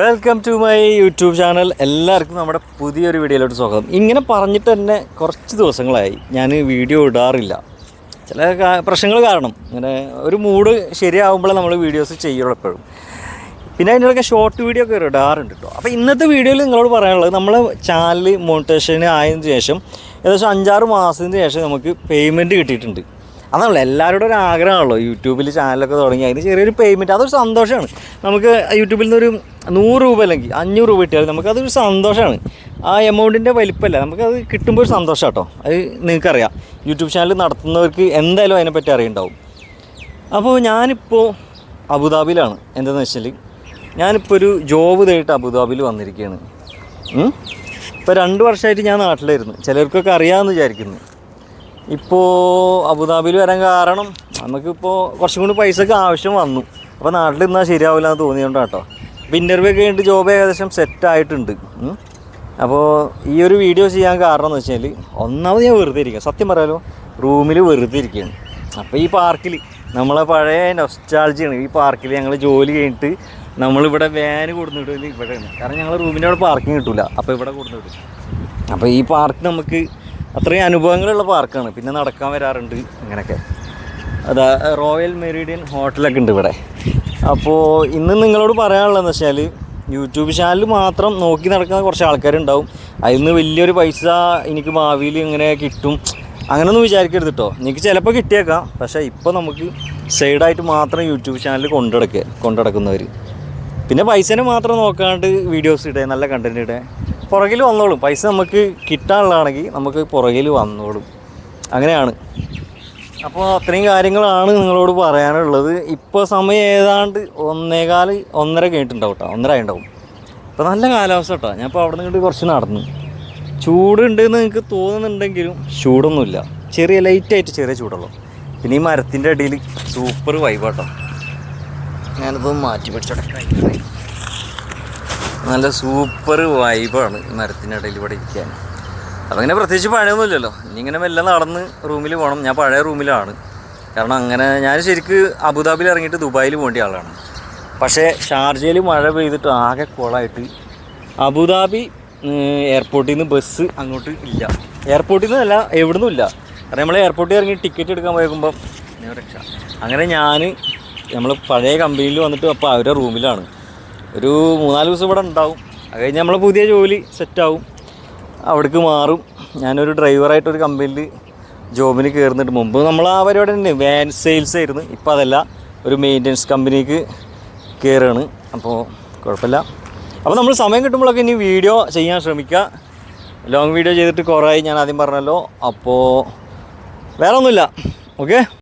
Welcome to my YouTube channel എല്ലാവർക്കും നമ്മുടെ പുതിയൊരു വീഡിയോയിലോട്ട് സ്വാഗതം. ഇങ്ങനെ പറഞ്ഞിട്ട് തന്നെ കുറച്ച് ദിവസങ്ങളായി ഞാൻ വീഡിയോ ഇടാറില്ല. ചില പ്രശ്നങ്ങൾ കാരണം അങ്ങനെ ഒരു മൂഡ് ശരിയാകുമ്പോഴേ നമ്മൾ വീഡിയോസ് ചെയ്യുള്ളൂ എപ്പോഴും. പിന്നെ അതിനിടയ്ക്ക് ഷോർട്ട് വീഡിയോ ഒക്കെ ഇടാറുണ്ട് കേട്ടോ അപ്പോൾ ഇന്നത്തെ വീഡിയോയിൽ നിങ്ങളോട് പറയാനുള്ളത് നമ്മൾ ചാനൽ മോണിറ്റേഷൻ ആയതിനു ശേഷം ഏകദേശം അഞ്ചാറ് മാസത്തിന് ശേഷം നമുക്ക് പേയ്മെന്റ് കിട്ടിയിട്ടുണ്ട്. അതാണല്ലോ എല്ലാവരുടെ ഒരു ആഗ്രഹമാണല്ലോ. യൂട്യൂബിൽ ചാനലൊക്കെ തുടങ്ങി. അതിന് ചെറിയൊരു പേയ്മെന്റ് അതൊരു സന്തോഷമാണ്. നമുക്ക് യൂട്യൂബിൽ നിന്നൊരു നൂറ് രൂപ അല്ലെങ്കിൽ അഞ്ഞൂറ് രൂപ കിട്ടിയാൽ നമുക്കതൊരു സന്തോഷമാണ്. ആ എമൗണ്ടിന്റെ വലിപ്പമല്ല നമുക്കത് കിട്ടുമ്പോൾ ഒരു സന്തോഷം കേട്ടോ അത് നിങ്ങൾക്കറിയാം. യൂട്യൂബ് ചാനൽ നടത്തുന്നവർക്ക് എന്തായാലും അതിനെപ്പറ്റി അറിയുണ്ടാവും. അപ്പോൾ ഞാനിപ്പോൾ അബുദാബിയിലാണ്. എന്താണെന്ന് വെച്ചാൽ ഞാനിപ്പോൾ ഒരു ജോബ് തേടിയിട്ട് അബുദാബിയിൽ വന്നിരിക്കുകയാണ്. ഇപ്പോൾ രണ്ട് വർഷമായിട്ട് ഞാൻ നാട്ടിലായിരുന്നു. ചിലർക്കൊക്കെ അറിയാമെന്ന് വിചാരിക്കുന്നു. ഇപ്പോൾ അബുദാബിയിൽ വരാൻ കാരണം നമുക്കിപ്പോൾ കുറച്ചും കൂടി പൈസക്ക് ആവശ്യം വന്നു. അപ്പോൾ നാട്ടിൽ നിന്നാൽ ശരിയാവില്ല എന്ന് തോന്നിയതുകൊണ്ടാണ് കേട്ടോ അപ്പോൾ ഇന്റർവ്യൂ ഒക്കെ കഴിഞ്ഞിട്ട് ജോബ് ഏകദേശം സെറ്റ് ആയിട്ടുണ്ട്. അപ്പോൾ ഈ ഒരു വീഡിയോ ചെയ്യാൻ കാരണം എന്ന് വെച്ചാൽ ഒന്നാമത് ഞാൻ വെറുതെ ഇരിക്കുക സത്യം പറയാലോ റൂമിൽ വെറുതെ ഇരിക്കുകയാണ് അപ്പോൾ ഈ പാർക്കിൽ നമ്മളെ പഴയ നൊസ്റ്റാൾജിയാണ് ഈ പാർക്കിൽ ഞങ്ങൾ ജോലി കഴിഞ്ഞിട്ട് നമ്മളിവിടെ വാന് കൊടുത്തിട്ട് ഇവിടെയാണ്. കാരണം ഞങ്ങൾ റൂമിന്റെ അവിടെ പാർക്കിംഗ് കിട്ടില്ല അപ്പോൾ ഇവിടെ കൊടുത്തിട്ട് അപ്പോൾ ഈ പാർക്ക് നമുക്ക് അത്രയും അനുഭവങ്ങളുള്ള പാർക്കാണ്. പിന്നെ നടക്കാൻ വരാറുണ്ട് അങ്ങനെയൊക്കെ അതാ റോയൽ മെറീഡിയൻ ഹോട്ടലൊക്കെ ഉണ്ട് ഇവിടെ. അപ്പോൾ ഇന്ന് നിങ്ങളോട് പറയാനുള്ളതെന്ന് വെച്ചാൽ യൂട്യൂബ് ചാനൽ മാത്രം നോക്കി നടക്കുന്ന കുറച്ച് ആൾക്കാരുണ്ടാവും. അതിൽ നിന്ന് വലിയൊരു പൈസ എനിക്ക് ഭാവിയിൽ ഇങ്ങനെ കിട്ടും. അങ്ങനെയൊന്നും വിചാരിക്കരുത് കേട്ടോ എനിക്ക് ചിലപ്പോൾ കിട്ടിയേക്കാം. പക്ഷേ ഇപ്പോൾ നമുക്ക് സൈഡായിട്ട് മാത്രം യൂട്യൂബ് ചാനൽ കൊണ്ടുനടക്കുക കൊണ്ടുനടക്കുന്നവർ പിന്നെ പൈസനെ മാത്രം നോക്കാണ്ട് വീഡിയോസ് ഇടേ നല്ല കണ്ടന്റ് ഇടുക പുറകിൽ വന്നോളും. പൈസ നമുക്ക് കിട്ടാനുള്ളതാണെങ്കിൽ നമുക്ക് പുറകിൽ വന്നോളും. അങ്ങനെയാണ്. അപ്പോൾ അത്രയും കാര്യങ്ങളാണ് നിങ്ങളോട് പറയാനുള്ളത്. ഇപ്പോൾ സമയം ഏതാണ്ട് ഒന്നേകാൽ ഒന്നര കഴിഞ്ഞിട്ടുണ്ടാവും കേട്ടോ ഒന്നര ഉണ്ടാവും ഇപ്പോൾ നല്ല കാലാവസ്ഥ കേട്ടോ ഞാൻ ഇപ്പോൾ അവിടെ നിന്ന് കുറച്ച് നടന്നു. ചൂടുണ്ടെന്ന് നിങ്ങൾക്ക് തോന്നുന്നുണ്ടെങ്കിലും ചൂടൊന്നുമില്ല. ചെറിയ ലൈറ്റായിട്ട് ചെറിയ ചൂടുള്ളൂ. പിന്നെ ഈ മരത്തിന്റെ അടിയിൽ സൂപ്പർ വൈബാട്ടോ ഞാനിപ്പോൾ മാറ്റി പിടിച്ചോട്ടെ. നല്ല സൂപ്പർ വൈബാണ് മരത്തിനിടയിൽ ഇവിടെ ഇരിക്കാൻ. അപ്പം അങ്ങനെ പ്രത്യേകിച്ച് പഴയൊന്നുമില്ലല്ലോ. ഇങ്ങനെ മെല്ലെ നടന്ന് റൂമിൽ പോകണം ഞാൻ പഴയ റൂമിലാണ്. കാരണം അങ്ങനെ ഞാൻ ശരിക്ക് അബുദാബിയിൽ ഇറങ്ങിയിട്ട് ദുബായിൽ പോകേണ്ട ആളാണ്. പക്ഷേ ഷാർജയിൽ മഴ പെയ്തിട്ട് ആകെ കുളമായിട്ട് അബുദാബി എയർപോർട്ടിൽ നിന്ന് ബസ് അങ്ങോട്ട് ഇല്ല. എയർപോർട്ടിൽ നിന്നല്ല നിന്നും ഇല്ല. കാരണം നമ്മൾ എയർപോർട്ടിൽ ഇറങ്ങി ടിക്കറ്റ് എടുക്കാൻ പോയപ്പോൾ രക്ഷ അങ്ങനെ ഞാൻ നമ്മൾ പഴയ കമ്പനിയിൽ വന്നിട്ട് അപ്പോൾ അവരുടെ റൂമിലാണ്. ഒരു മൂന്നാൽ ദിവസം ഇവിടെ ഉണ്ടാവും. അത് കഴിഞ്ഞ് നമ്മളെ പുതിയ ജോലി സെറ്റാവും അവിടേക്ക് മാറും. ഞാനൊരു ഡ്രൈവറായിട്ടൊരു കമ്പനിയിൽ ജോബിന് കയറുന്നുണ്ട് മുമ്പ് നമ്മൾ ആ പരിപാടി തന്നെ വാൻ സെയിൽസ് ആയിരുന്നു. ഇപ്പോൾ അതല്ല ഒരു മെയിന്റനൻസ് കമ്പനിക്ക് കയറുകയാണ് അപ്പോൾ കുഴപ്പമില്ല. അപ്പോൾ നമ്മൾ സമയം കിട്ടുമ്പോഴൊക്കെ ഇനി വീഡിയോ ചെയ്യാൻ ശ്രമിക്കുക ലോങ് വീഡിയോ ചെയ്തിട്ട് കുറേ ഞാൻ ആദ്യം പറഞ്ഞല്ലോ. അപ്പോൾ വേറെ ഒന്നുമില്ല ഓക്കെ